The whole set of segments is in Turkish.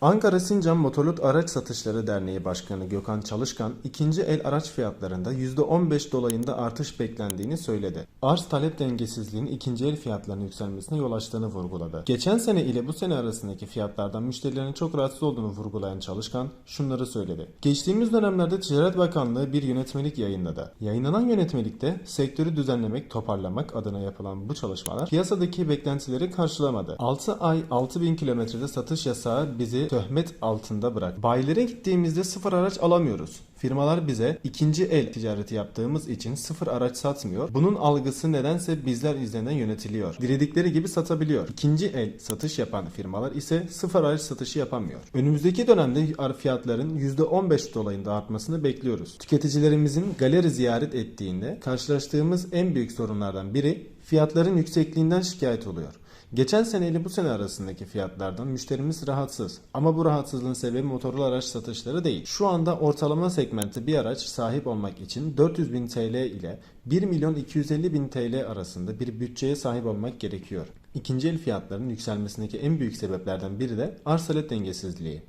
Ankara Sincan Motorlut Araç Satışları Derneği Başkanı Gökhan Çalışkan, ikinci el araç fiyatlarında %15 dolayında artış beklendiğini söyledi. Arz talep dengesizliğinin ikinci el fiyatlarının yükselmesine yol açtığını vurguladı. Geçen sene ile bu sene arasındaki fiyatlardan müşterilerin çok rahatsız olduğunu vurgulayan Çalışkan şunları söyledi. Geçtiğimiz dönemlerde Ticaret Bakanlığı bir yönetmelik yayınladı. Yayınlanan yönetmelikte sektörü düzenlemek, toparlamak adına yapılan bu çalışmalar piyasadaki beklentileri karşılamadı. 6 ay 6000 kilometrede satış yasağı bizi töhmet altında bırak. Bayilere gittiğimizde sıfır araç alamıyoruz. Firmalar bize ikinci el ticareti yaptığımız için sıfır araç satmıyor. Bunun algısı nedense bizler üzerinden yönetiliyor. Diledikleri gibi satabiliyor. İkinci el satış yapan firmalar ise sıfır araç satışı yapamıyor. Önümüzdeki dönemde fiyatların %15 dolayında artmasını bekliyoruz. Tüketicilerimizin galeri ziyaret ettiğinde karşılaştığımız en büyük sorunlardan biri fiyatların yüksekliğinden şikayet oluyor. Geçen sene ile bu sene arasındaki fiyatlardan müşterimiz rahatsız. Ama bu rahatsızlığın sebebi motorlu araç satışları değil. Şu anda ortalama segmentte bir araç sahip olmak için 400 bin TL ile 1 milyon 250 bin TL arasında bir bütçeye sahip olmak gerekiyor. İkinci el fiyatların yükselmesindeki en büyük sebeplerden biri de arz talep dengesizliği.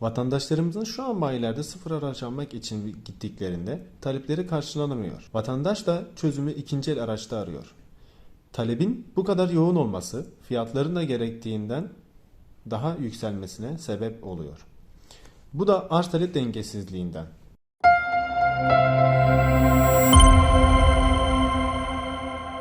Vatandaşlarımızın şu an bayilerde sıfır araç almak için gittiklerinde talepleri karşılanamıyor. Vatandaş da çözümü ikinci el araçta arıyor. Talebin bu kadar yoğun olması fiyatların da gerektiğinden daha yükselmesine sebep oluyor. Bu da arz talep dengesizliğinden.